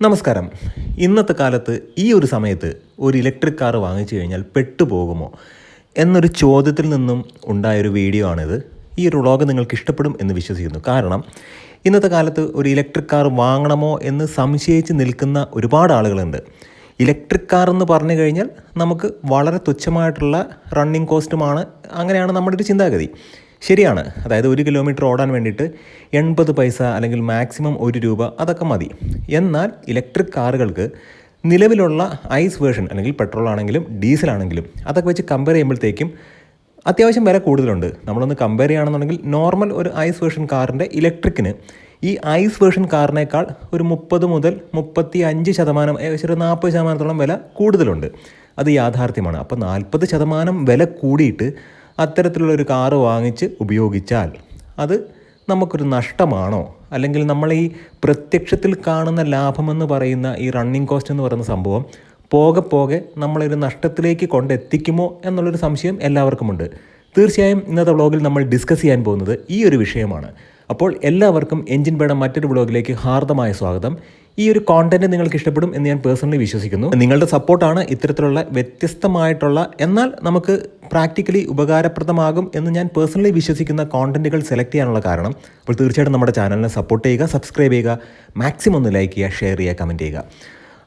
നമസ്കാരം. ഇന്നത്തെ കാലത്ത് ഈ ഒരു സമയത്ത് ഒരു ഇലക്ട്രിക് കാർ വാങ്ങിച്ചു കഴിഞ്ഞാൽ പെട്ടുപോകുമോ എന്നൊരു ചോദ്യത്തിൽ നിന്നും ഉണ്ടായൊരു വീഡിയോ ആണിത്. ഈ ഒരു വ്ളോഗ് നിങ്ങൾക്ക് ഇഷ്ടപ്പെടും എന്ന് വിശ്വസിക്കുന്നു. കാരണം ഇന്നത്തെ കാലത്ത് ഒരു ഇലക്ട്രിക് കാർ വാങ്ങണമോ എന്ന് സംശയിച്ച് നിൽക്കുന്ന ഒരുപാട് ആളുകളുണ്ട്. ഇലക്ട്രിക് കാർ എന്ന് പറഞ്ഞു കഴിഞ്ഞാൽ നമുക്ക് വളരെ തുച്ഛമായിട്ടുള്ള റണ്ണിങ് കോസ്റ്റുമാണ് അങ്ങനെയാണ് നമ്മുടെ ഒരു ചിന്താഗതി. ശരിയാണ്. അതായത് ഒരു കിലോമീറ്റർ ഓടാൻ വേണ്ടിയിട്ട് എൺപത് പൈസ അല്ലെങ്കിൽ മാക്സിമം ഒരു രൂപ അതൊക്കെ മതി. എന്നാൽ ഇലക്ട്രിക് കാറുകൾക്ക് നിലവിലുള്ള ഐസ് വേർഷൻ അല്ലെങ്കിൽ പെട്രോൾ ആണെങ്കിലും ഡീസൽ ആണെങ്കിലും അതൊക്കെ വെച്ച് കമ്പയർ ചെയ്യുമ്പോഴത്തേക്കും അത്യാവശ്യം വില കൂടുതലുണ്ട്. നമ്മളൊന്ന് കമ്പയർ ചെയ്യുകയാണെന്നുണ്ടെങ്കിൽ നോർമൽ ഒരു ഐസ് വേർഷൻ കാറിന്റെ ഇലക്ട്രിക്കിന് ഈ ഐസ് വേർഷൻ കാറിനേക്കാൾ ഒരു മുപ്പത് മുതൽ മുപ്പത്തി അഞ്ച് ശതമാനം ഏകദേശം ഒരു നാൽപ്പത് ശതമാനത്തോളം വില കൂടുതലുണ്ട്. അത് യാഥാർത്ഥ്യമാണ്. അപ്പോൾ നാൽപ്പത് ശതമാനം വില കൂടിയിട്ട് അത്തരത്തിലുള്ള ഒരു കാറ് വാങ്ങിച്ച് ഉപയോഗിച്ചാൽ അത് നമുക്കൊരു നഷ്ടമാണോ? അല്ലെങ്കിൽ നമ്മൾ ഈ പ്രത്യക്ഷത്തിൽ കാണുന്ന ലാഭമെന്ന് പറയുന്ന ഈ റണ്ണിങ് കോസ്റ്റ് എന്ന് പറയുന്ന സംഭവം പോകെ പോകെ നമ്മളൊരു നഷ്ടത്തിലേക്ക് കൊണ്ടെത്തിക്കുമോ എന്നുള്ളൊരു സംശയം എല്ലാവർക്കുമുണ്ട്. തീർച്ചയായും ഇന്നത്തെ വ്ളോഗിൽ നമ്മൾ ഡിസ്കസ് ചെയ്യാൻ പോകുന്നത് ഈ ഒരു വിഷയമാണ്. അപ്പോൾ എല്ലാവർക്കും എഞ്ചിൻ പേടം മറ്റൊരു വ്ളോഗിലേക്ക് ഹാർദമായ സ്വാഗതം. ഈ ഒരു കോണ്ടന്റ് നിങ്ങൾക്ക് ഇഷ്ടപ്പെടും എന്ന് ഞാൻ പേഴ്സണലി വിശ്വസിക്കുന്നു. നിങ്ങളുടെ സപ്പോർട്ടാണ് ഇത്തരത്തിലുള്ള വ്യത്യസ്തമായിട്ടുള്ള എന്നാൽ നമുക്ക് പ്രാക്ടിക്കലി ഉപകാരപ്രദമാകും എന്ന് ഞാൻ പേഴ്സണലി വിശ്വസിക്കുന്ന കോണ്ടന്റുകൾ സെലക്ട് ചെയ്യാനുള്ള കാരണം. അപ്പോൾ തീർച്ചയായിട്ടും നമ്മുടെ ചാനലിനെ സപ്പോർട്ട് ചെയ്യുക സബ്സ്ക്രൈബ് ചെയ്യുക മാക്സിമം ഒന്ന് ലൈക്ക് ചെയ്യുക ഷെയർ ചെയ്യുക കമന്റ് ചെയ്യുക.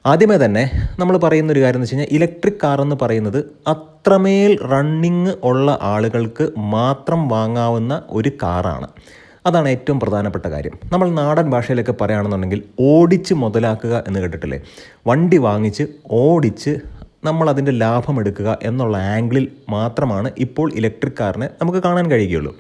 ആദ്യമേ തന്നെ നമ്മൾ പറയുന്ന ഒരു കാര്യം എന്ന് വെച്ച് കഴിഞ്ഞാൽ ഇലക്ട്രിക് കാർ എന്ന് പറയുന്നത് അത്രമേൽ റണ്ണിങ് ഉള്ള ആളുകൾക്ക് മാത്രം വാങ്ങാവുന്ന ഒരു കാറാണ് അതാണ് ഏറ്റവും പ്രധാനപ്പെട്ട കാര്യം. നമ്മൾ നാടൻ ഭാഷയിലൊക്കെ പറയുകയാണെന്നുണ്ടെങ്കിൽ ഓടിച്ച് മുതലാക്കുക എന്ന് കേട്ടിട്ടില്ലേ? വണ്ടി വാങ്ങിച്ച് ഓടിച്ച് നമ്മൾ അതിന്റെ ലാഭം എടുക്കുക എന്നുള്ള ആംഗിളിൽ മാത്രമാണ് ഇപ്പോൾ ഇലക്ട്രിക് കാറിനെ നമുക്ക് കാണാൻ കഴിയുകയുള്ളൂ.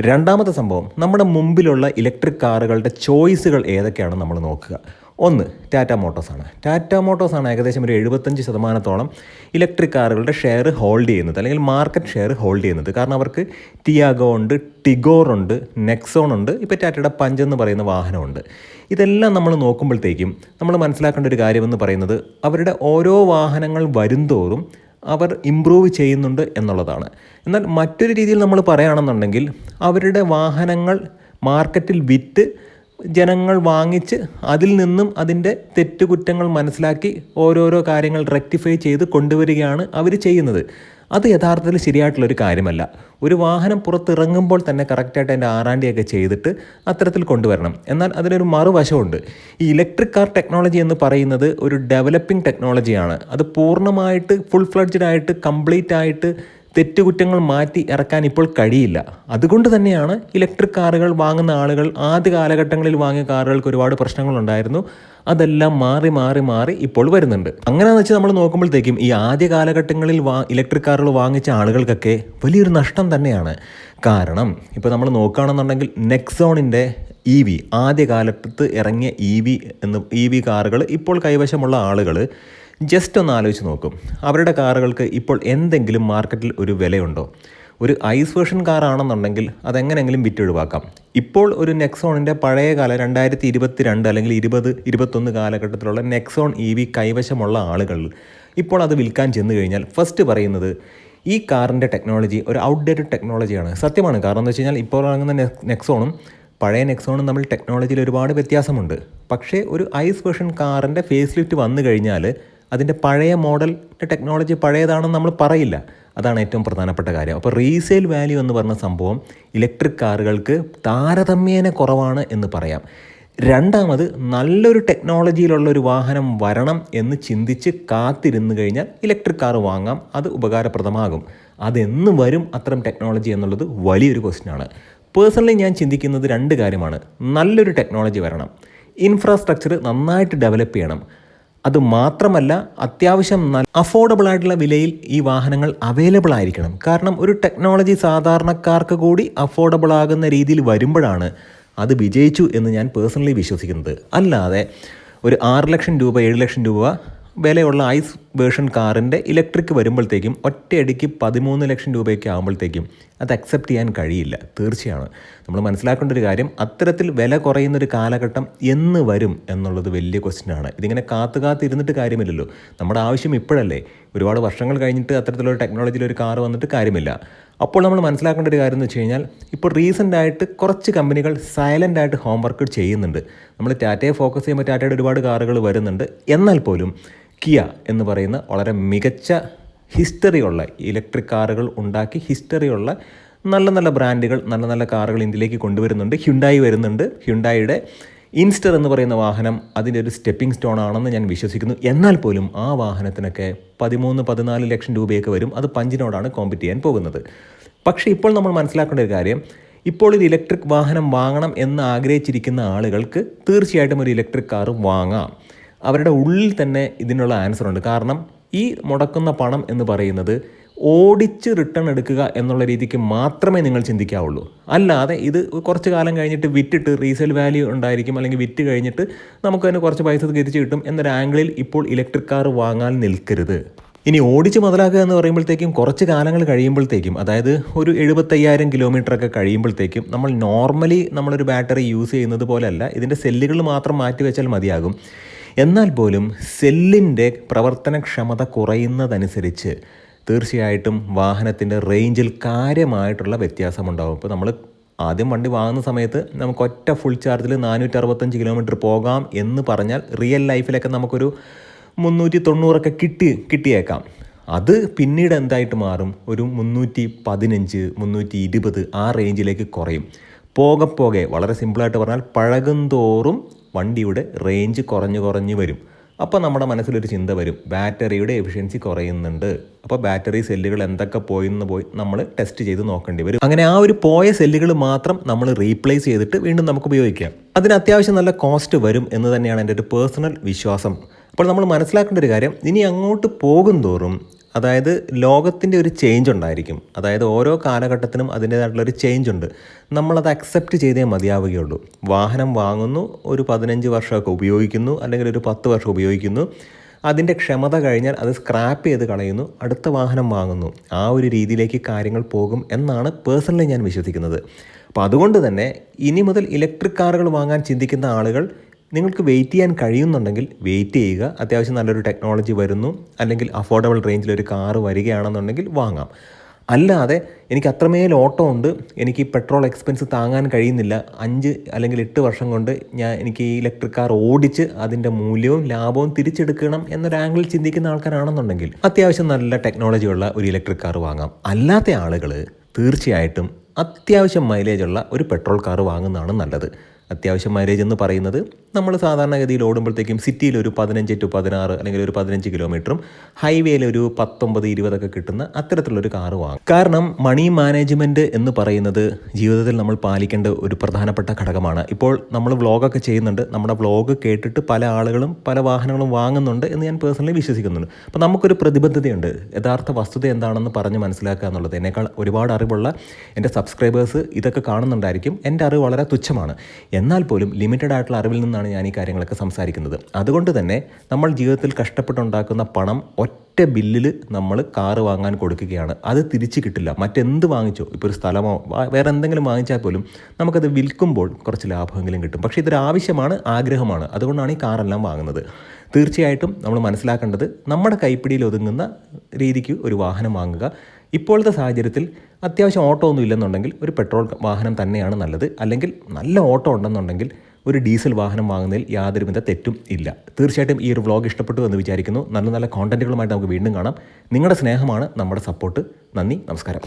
രണ്ടാമത്തെ സംഭവം നമ്മുടെ മുമ്പിലുള്ള ഇലക്ട്രിക് കാറുകളുടെ ചോയ്സുകൾ ഏതൊക്കെയാണെന്ന് നമ്മൾ നോക്കുക. ഒന്ന് ടാറ്റ മോട്ടോഴ്സാണ് ടാറ്റ മോട്ടോഴ്സാണ് ഏകദേശം ഒരു എഴുപത്തഞ്ച് ശതമാനത്തോളം ഇലക്ട്രിക് കാറുകളുടെ ഷെയർ ഹോൾഡ് ചെയ്യുന്നത് അല്ലെങ്കിൽ മാർക്കറ്റ് ഷെയർ ഹോൾഡ് ചെയ്യുന്നത്. കാരണം അവർക്ക് ടിയാഗോ ഉണ്ട് ടിഗോർ ഉണ്ട് നെക്സോൺ ഉണ്ട് ഇപ്പോൾ ടാറ്റയുടെ പഞ്ച് എന്ന് പറയുന്ന വാഹനമുണ്ട് ഇതെല്ലാം നമ്മൾ നോക്കുമ്പോഴത്തേക്കും നമ്മൾ മനസ്സിലാക്കേണ്ട ഒരു കാര്യമെന്ന് പറയുന്നത് അവരുടെ ഓരോ വാഹനങ്ങൾ വരുംതോറും അവർ ഇമ്പ്രൂവ് ചെയ്യുന്നുണ്ട് എന്നുള്ളതാണ്. എന്നാൽ മറ്റൊരു രീതിയിൽ നമ്മൾ പറയുകയാണെന്നുണ്ടെങ്കിൽ അവരുടെ വാഹനങ്ങൾ മാർക്കറ്റിൽ വിറ്റ് ജനങ്ങൾ വാങ്ങിച്ച് അതിൽ നിന്നും അതിന്റെ തെറ്റുകുറ്റങ്ങൾ മനസ്സിലാക്കി ഓരോരോ കാര്യങ്ങൾ റെക്ടിഫൈ ചെയ്ത് കൊണ്ടുവരികയാണ് അവർ ചെയ്യുന്നത്. അത് യഥാർത്ഥത്തിൽ ശരിയായിട്ടുള്ളൊരു കാര്യമല്ല. ഒരു വാഹനം പുറത്തിറങ്ങുമ്പോൾ തന്നെ കറക്റ്റായിട്ട് അതിന്റെ ആറാണ്ടിയൊക്കെ ചെയ്തിട്ട് അത്തരത്തിൽ കൊണ്ടുവരണം. എന്നാൽ അതിനൊരു മറുവശമുണ്ട്. ഈ ഇലക്ട്രിക് കാർ ടെക്നോളജി എന്ന് പറയുന്നത് ഒരു ഡെവലപ്പിംഗ് ടെക്നോളജിയാണ് അത് പൂർണമായിട്ട് ഫുൾ ഫ്ലഡ്ജഡ് ആയിട്ട് കംപ്ലീറ്റ് ആയിട്ട് തെറ്റുകുറ്റങ്ങൾ മാറ്റി ഇറക്കാൻ ഇപ്പോൾ കഴിയില്ല. അതുകൊണ്ട് തന്നെയാണ് ഇലക്ട്രിക് കാറുകൾ വാങ്ങുന്ന ആളുകൾ ആദ്യ കാലഘട്ടങ്ങളിൽ വാങ്ങിയ കാറുകൾക്ക് ഒരുപാട് പ്രശ്നങ്ങളുണ്ടായിരുന്നു. അതെല്ലാം മാറി മാറി മാറി ഇപ്പോൾ വരുന്നുണ്ട്. അങ്ങനെയാണെന്ന് വെച്ചാൽ നമ്മൾ നോക്കുമ്പോഴത്തേക്കും ഈ ആദ്യ കാലഘട്ടങ്ങളിൽ വാ ഇലക്ട്രിക് കാറുകൾ വാങ്ങിച്ച ആളുകൾക്കൊക്കെ വലിയൊരു നഷ്ടം തന്നെയാണ്. കാരണം ഇപ്പോൾ നമ്മൾ നോക്കുകയാണെന്നുണ്ടെങ്കിൽ നെക്സോണിന്റെ ഇ വി ആദ്യ കാലത്ത് ഇറങ്ങിയ ഇ വി എന്ന് ഇ വി കാറുകൾ ഇപ്പോൾ കൈവശമുള്ള ആളുകൾ ജസ്റ്റ് ഒന്ന് ആലോചിച്ച് നോക്കും. അവരുടെ കാറുകൾക്ക് ഇപ്പോൾ എന്തെങ്കിലും മാർക്കറ്റിൽ ഒരു വിലയുണ്ടോ? ഒരു ഐസ് വേർഷൻ കാറാണെന്നുണ്ടെങ്കിൽ ആണെന്നുണ്ടെങ്കിൽ വിറ്റ് ഒഴിവാക്കാം. ഇപ്പോൾ ഒരു നെക്സോണിന്റെ പഴയ കാലം രണ്ടായിരത്തി ഇരുപത്തി രണ്ട് അല്ലെങ്കിൽ ഇരുപത് ഇരുപത്തൊന്ന് കാലഘട്ടത്തിലുള്ള നെക്സോൺ ഇ വി കൈവശമുള്ള ആളുകൾ ഇപ്പോൾ അത് വിൽക്കാൻ ചെന്ന് കഴിഞ്ഞാൽ ഫസ്റ്റ് പറയുന്നത് ഈ കാറിന്റെ ടെക്നോളജി ഒരു ഔട്ട്ഡേറ്റഡ് ടെക്നോളജിയാണ് സത്യമാണ്. കാരണം എന്ന് വെച്ച് കഴിഞ്ഞാൽ ഇപ്പോൾ ഇറങ്ങുന്ന നെക്സോണും പഴയ നെക്സോണും തമ്മിൽ ടെക്നോളജിയിൽ ഒരുപാട് വ്യത്യാസമുണ്ട്. പക്ഷേ ഒരു ഐസ് വേർഷൻ കാറിന്റെ ഫേസ് ലിഫ്റ്റ് വന്നു കഴിഞ്ഞാൽ അതിന്റെ പഴയ മോഡൽ ടെക്നോളജി പഴയതാണെന്ന് നമ്മൾ പറയില്ല. അതാണ് ഏറ്റവും പ്രധാനപ്പെട്ട കാര്യം. അപ്പോൾ റീസെയിൽ വാല്യൂ എന്ന് പറഞ്ഞ സംഭവം ഇലക്ട്രിക് കാറുകൾക്ക് താരതമ്യേന കുറവാണ് എന്ന് പറയാം. രണ്ടാമത് നല്ലൊരു ടെക്നോളജിയിലുള്ള ഒരു വാഹനം വരണം എന്ന് ചിന്തിച്ച് കാത്തിരുന്നു കഴിഞ്ഞാൽ ഇലക്ട്രിക് കാർ വാങ്ങാം. അത് ഉപകാരപ്രദമാകും. അതെന്ന് വരും അത്തരം ടെക്നോളജി എന്നുള്ളത് വലിയൊരു ക്വസ്റ്റ്യനാണ് പേഴ്സണലി ഞാൻ ചിന്തിക്കുന്നത് രണ്ട് കാര്യമാണ്. നല്ലൊരു ടെക്നോളജി വരണം. ഇൻഫ്രാസ്ട്രക്ചർ നന്നായിട്ട് ഡെവലപ്പ് ചെയ്യണം. അത് മാത്രമല്ല അത്യാവശ്യം അഫോർഡബിൾ ആയിട്ടുള്ള വിലയിൽ ഈ വാഹനങ്ങൾ അവൈലബിൾ ആയിരിക്കണം. കാരണം ഒരു ടെക്നോളജി സാധാരണക്കാർക്ക് കൂടി അഫോർഡബിൾ ആകുന്ന രീതിയിൽ വരുമ്പോഴാണ് അത് വിജയിച്ചു എന്ന് ഞാൻ പേഴ്സണലി വിശ്വസിക്കുന്നത്. അല്ലാതെ ഒരു ആറ് ലക്ഷം രൂപ ഏഴ് ലക്ഷം രൂപ വിലയുള്ള ഐസ് വേർഷൻ കാറിന്റെ ഇലക്ട്രിക് വരുമ്പോഴത്തേക്കും ഒറ്റയടിക്ക് പതിമൂന്ന് ലക്ഷം രൂപയൊക്കെ ആകുമ്പോഴത്തേക്കും അത് അക്സെപ്റ്റ് ചെയ്യാൻ കഴിയില്ല. തീർച്ചയാണ്. നമ്മൾ മനസ്സിലാക്കേണ്ട ഒരു കാര്യം അത്തരത്തിൽ വില കുറയുന്നൊരു കാലഘട്ടം എന്ന് വരും എന്നുള്ളത് വലിയ ക്വസ്റ്റ്യനാണ് ഇതിങ്ങനെ കാത്തു കാത്തിരുന്നിട്ട് കാര്യമില്ലല്ലോ. നമ്മുടെ ആവശ്യം ഇപ്പോഴല്ലേ. ഒരുപാട് വർഷങ്ങൾ കഴിഞ്ഞിട്ട് അത്തരത്തിലുള്ള ടെക്നോളജിയിൽ ഒരു കാർ വന്നിട്ട് കാര്യമില്ല. അപ്പോൾ നമ്മൾ മനസ്സിലാക്കേണ്ട ഒരു കാര്യം എന്ന് വെച്ച് കഴിഞ്ഞാൽ ഇപ്പോൾ റീസെന്റ് ആയിട്ട് കുറച്ച് കമ്പനികൾ സൈലന്റ് ആയിട്ട് ഹോംവർക്ക് ചെയ്യുന്നുണ്ട്. നമ്മൾ ടാറ്റയെ ഫോക്കസ് ചെയ്യുമ്പോൾ ടാറ്റയുടെ ഒരുപാട് കാറുകൾ വരുന്നുണ്ട്. എന്നാൽ പോലും കിയ എന്ന് പറയുന്ന വളരെ മികച്ച ഹിസ്റ്ററിയുള്ള ഇലക്ട്രിക് കാറുകൾ ഉണ്ടാക്കി ഹിസ്റ്ററിയുള്ള നല്ല നല്ല ബ്രാൻഡുകൾ നല്ല നല്ല കാറുകൾ ഇന്ത്യയിലേക്ക് കൊണ്ടുവരുന്നുണ്ട്. ഹ്യുണ്ടായി വരുന്നുണ്ട്. ഹ്യുണ്ടായിയുടെ ഇൻസ്റ്റർ എന്ന് പറയുന്ന വാഹനം അതിന്റെ ഒരു സ്റ്റെപ്പിംഗ് സ്റ്റോൺ ആണെന്ന് ഞാൻ വിശ്വസിക്കുന്നു. എന്നാൽ പോലും ആ വാഹനത്തിനൊക്കെ പതിമൂന്ന് പതിനാല് ലക്ഷം രൂപയൊക്കെ വരും. അത് പഞ്ചിനോടാണ് കോമ്പറ്റ് ചെയ്യാൻ പോകുന്നത്. പക്ഷേ ഇപ്പോൾ നമ്മൾ മനസ്സിലാക്കേണ്ട ഒരു കാര്യം ഇപ്പോൾ ഒരു ഇലക്ട്രിക് വാഹനം വാങ്ങണം എന്ന് ആഗ്രഹിച്ചിരിക്കുന്ന ആളുകൾക്ക് തീർച്ചയായിട്ടും ഒരു ഇലക്ട്രിക് കാർ വാങ്ങാം. അവരുടെ ഉള്ളിൽ തന്നെ ഇതിനുള്ള ആൻസർ ഉണ്ട്. കാരണം ഈ മുടക്കുന്ന പണം എന്ന് പറയുന്നത് ഓടിച്ച് റിട്ടേൺ എടുക്കുക എന്നുള്ള രീതിക്ക് മാത്രമേ നിങ്ങൾ ചിന്തിക്കാവുള്ളൂ. അല്ലാതെ ഇത് കുറച്ച് കാലം കഴിഞ്ഞിട്ട് വിറ്റിട്ട് റീസെയിൽ വാല്യൂ ഉണ്ടായിരിക്കും അല്ലെങ്കിൽ വിറ്റ് കഴിഞ്ഞിട്ട് നമുക്ക് തന്നെ കുറച്ച് പൈസ തിരിച്ച് കിട്ടും എന്നൊരു ആംഗിളിൽ ഇപ്പോൾ ഇലക്ട്രിക് കാർ വാങ്ങാൻ നിൽക്കരുത്. ഇനി ഓടിച്ച് മുതലാക്കുക എന്ന് പറയുമ്പോഴത്തേക്കും കുറച്ച് കാലങ്ങൾ കഴിയുമ്പോഴത്തേക്കും അതായത് ഒരു എഴുപത്തയ്യായിരം ഒക്കെ കഴിയുമ്പോഴത്തേക്കും നമ്മൾ നോർമലി നമ്മളൊരു ബാറ്ററി യൂസ് ചെയ്യുന്നത് പോലെയല്ല ഇതിന്റെ സെല്ലുകൾ മാത്രം മാറ്റി വെച്ചാൽ മതിയാകും. എന്നാൽ പോലും സെല്ലിന്റെ പ്രവർത്തനക്ഷമത കുറയുന്നതനുസരിച്ച് തീർച്ചയായിട്ടും വാഹനത്തിന്റെ റേഞ്ചിൽ കാര്യമായിട്ടുള്ള വ്യത്യാസമുണ്ടാകും ഇപ്പോൾ നമ്മൾ ആദ്യം വണ്ടി വാങ്ങുന്ന സമയത്ത് നമുക്ക് ഒറ്റ ഫുൾ ചാർജിൽ നാനൂറ്റി അറുപത്തഞ്ച് കിലോമീറ്റർ പോകാം എന്ന് പറഞ്ഞാൽ റിയൽ ലൈഫിലൊക്കെ നമുക്കൊരു മുന്നൂറ്റി തൊണ്ണൂറൊക്കെ കിട്ടി കിട്ടിയേക്കാം. അത് പിന്നീട് എന്തായിട്ട് മാറും? ഒരു മുന്നൂറ്റി പതിനഞ്ച് മുന്നൂറ്റി ഇരുപത് ആ റേഞ്ചിലേക്ക് കുറയും. പോകെ പോകെ വളരെ സിമ്പിളായിട്ട് പറഞ്ഞാൽ പഴകും തോറും വണ്ടിയുടെ റേഞ്ച് കുറഞ്ഞു കുറഞ്ഞു വരും. അപ്പോൾ നമ്മുടെ മനസ്സിലൊരു ചിന്ത വരും. ബാറ്ററിയുടെ എഫിഷ്യൻസി കുറയുന്നുണ്ട്. അപ്പോൾ ബാറ്ററി സെല്ലുകൾ എന്തൊക്കെ പോയിന്ന് പോയി നമ്മൾ ടെസ്റ്റ് ചെയ്ത് നോക്കേണ്ടി വരും. അങ്ങനെ ആ ഒരു പോയ സെല്ലുകൾ മാത്രം നമ്മൾ റീപ്ലേസ് ചെയ്തിട്ട് വീണ്ടും നമുക്ക് ഉപയോഗിക്കാം. അതിന് അത്യാവശ്യം നല്ല കോസ്റ്റ് വരും എന്ന് തന്നെയാണ് എന്റെ ഒരു പേഴ്സണൽ വിശ്വാസം. അപ്പോൾ നമ്മൾ മനസ്സിലാക്കേണ്ട ഒരു കാര്യം ഇനി അങ്ങോട്ട് പോകും തോറും അതായത് ലോകത്തിന്റെ ഒരു ചേഞ്ച് ഉണ്ടായിരിക്കും. അതായത് ഓരോ കാലഘട്ടത്തിനും അതിന്റേതായിട്ടുള്ളൊരു ചേഞ്ച് ഉണ്ട്. നമ്മളത് അക്സെപ്റ്റ് ചെയ്തേ മതിയാവുകയുള്ളൂ. വാഹനം വാങ്ങുന്നു ഒരു പതിനഞ്ച് വർഷമൊക്കെ ഉപയോഗിക്കുന്നു അല്ലെങ്കിൽ ഒരു പത്ത് വർഷം ഉപയോഗിക്കുന്നു. അതിന്റെ ക്ഷമത കഴിഞ്ഞാൽ അത് സ്ക്രാപ്പ് ചെയ്ത് കളയുന്നു അടുത്ത വാഹനം വാങ്ങുന്നു. ആ ഒരു രീതിയിലേക്ക് കാര്യങ്ങൾ പോകും എന്നാണ് പേഴ്സണലി ഞാൻ വിശ്വസിക്കുന്നത്. അപ്പോൾ അതുകൊണ്ട് തന്നെ ഇനി മുതൽ ഇലക്ട്രിക് കാറുകൾ വാങ്ങാൻ ചിന്തിക്കുന്ന ആളുകൾ നിങ്ങൾക്ക് വെയിറ്റ് ചെയ്യാൻ കഴിയുന്നുണ്ടെങ്കിൽ വെയിറ്റ് ചെയ്യുക. അത്യാവശ്യം നല്ലൊരു ടെക്നോളജി വരുന്നു. അല്ലെങ്കിൽ അഫോർഡബിൾ റേഞ്ചിൽ ഒരു കാറ് വരികയാണെന്നുണ്ടെങ്കിൽ വാങ്ങാം. അല്ലാതെ എനിക്ക് അത്രമേൽ ഓട്ടോ ഉണ്ട്. എനിക്ക് പെട്രോൾ എക്സ്പെൻസ് താങ്ങാൻ കഴിയുന്നില്ല. അഞ്ച് അല്ലെങ്കിൽ എട്ട് വർഷം കൊണ്ട് ഞാൻ എനിക്ക് ഈ ഇലക്ട്രിക് കാർ ഓടിച്ച് അതിന്റെ മൂല്യവും ലാഭവും തിരിച്ചെടുക്കണം എന്നൊരു ആംഗിൾ ചിന്തിക്കുന്ന ആൾക്കാരാണെന്നുണ്ടെങ്കിൽ അത്യാവശ്യം നല്ല ടെക്നോളജിയുള്ള ഒരു ഇലക്ട്രിക് കാർ വാങ്ങാം. അല്ലാത്ത ആളുകൾ തീർച്ചയായിട്ടും അത്യാവശ്യം മൈലേജുള്ള ഒരു പെട്രോൾ കാർ വാങ്ങുന്നതാണ് നല്ലത്. അത്യാവശ്യം മൈലേജ് എന്ന് പറയുന്നത് നമ്മൾ സാധാരണഗതിയിൽ ഓടുമ്പോഴത്തേക്കും സിറ്റിയിൽ ഒരു പതിനഞ്ച് ടു പതിനാറ് അല്ലെങ്കിൽ ഒരു പതിനഞ്ച് കിലോമീറ്ററും ഹൈവേയിൽ ഒരു പത്തൊമ്പത് ഇരുപതൊക്കെ കിട്ടുന്ന അത്തരത്തിലുള്ളൊരു കാറ് വാങ്ങും. കാരണം മണി മാനേജ്മെന്റ് എന്ന് പറയുന്നത് ജീവിതത്തിൽ നമ്മൾ പാലിക്കേണ്ട ഒരു പ്രധാനപ്പെട്ട ഘടകമാണ്. ഇപ്പോൾ നമ്മൾ വ്ളോഗൊക്കെ ചെയ്യുന്നുണ്ട്. നമ്മുടെ വ്ളോഗ് കേട്ടിട്ട് പല ആളുകളും പല വാഹനങ്ങളും വാങ്ങുന്നുണ്ട് എന്ന് ഞാൻ പേഴ്സണലി വിശ്വസിക്കുന്നുണ്ട്. അപ്പോൾ നമുക്കൊരു പ്രതിബദ്ധതയുണ്ട്. യഥാർത്ഥ വസ്തുത എന്താണെന്ന് പറഞ്ഞ് മനസ്സിലാക്കുക എന്നുള്ളത്. എന്നേക്കാൾ ഒരുപാട് അറിവുള്ള എന്റെ സബ്സ്ക്രൈബേഴ്സ് ഇതൊക്കെ കാണുന്നുണ്ടായിരിക്കും. എന്റെ അറിവ് വളരെ തുച്ഛമാണ്. എന്നാൽ പോലും ലിമിറ്റഡ് ആയിട്ടുള്ള അറിവിൽ നിന്നാണ് ഞാൻ ഈ കാര്യങ്ങളൊക്കെ സംസാരിക്കുന്നത്. അതുകൊണ്ട് തന്നെ നമ്മൾ ജീവിതത്തിൽ കഷ്ടപ്പെട്ടുണ്ടാക്കുന്ന പണം ഒറ്റ ബില്ലിൽ നമ്മൾ കാറ് വാങ്ങാൻ കൊടുക്കുകയാണ്. അത് തിരിച്ചു കിട്ടില്ല. മറ്റെന്ത് വാങ്ങിച്ചോ? ഇപ്പോൾ ഒരു സ്ഥലമോ വേറെ എന്തെങ്കിലും വാങ്ങിച്ചാൽ പോലും നമുക്കത് വിൽക്കുമ്പോൾ കുറച്ച് ലാഭമെങ്കിലും കിട്ടും. പക്ഷേ ഇതൊരു ആവശ്യമാണ് ആഗ്രഹമാണ്. അതുകൊണ്ടാണ് ഈ കാറെല്ലാം വാങ്ങുന്നത്. തീർച്ചയായിട്ടും നമ്മൾ മനസ്സിലാക്കേണ്ടത് നമ്മുടെ കൈപ്പിടിയിൽ ഒതുങ്ങുന്ന രീതിക്ക് ഒരു വാഹനം വാങ്ങുക. ഇപ്പോഴത്തെ സാഹചര്യത്തിൽ അത്യാവശ്യം ഓട്ടോ ഒന്നും ഇല്ലെന്നുണ്ടെങ്കിൽ ഒരു പെട്രോൾ വാഹനം തന്നെയാണ് നല്ലത്. അല്ലെങ്കിൽ നല്ല ഓട്ടോ ഉണ്ടെന്നുണ്ടെങ്കിൽ ഒരു ഡീസൽ വാഹനം വാങ്ങുന്നതിൽ യാതൊരുവിധ തെറ്റും ഇല്ല. തീർച്ചയായിട്ടും ഈ ഒരു വ്ളോഗ് ഇഷ്ടപ്പെട്ടു എന്ന് വിചാരിക്കുന്നു. നല്ല നല്ല കോണ്ടന്റുകളുമായിട്ട് നമുക്ക് വീണ്ടും കാണാം. നിങ്ങളുടെ സ്നേഹമാണ് നമ്മുടെ സപ്പോർട്ട് നന്ദി നമസ്കാരം.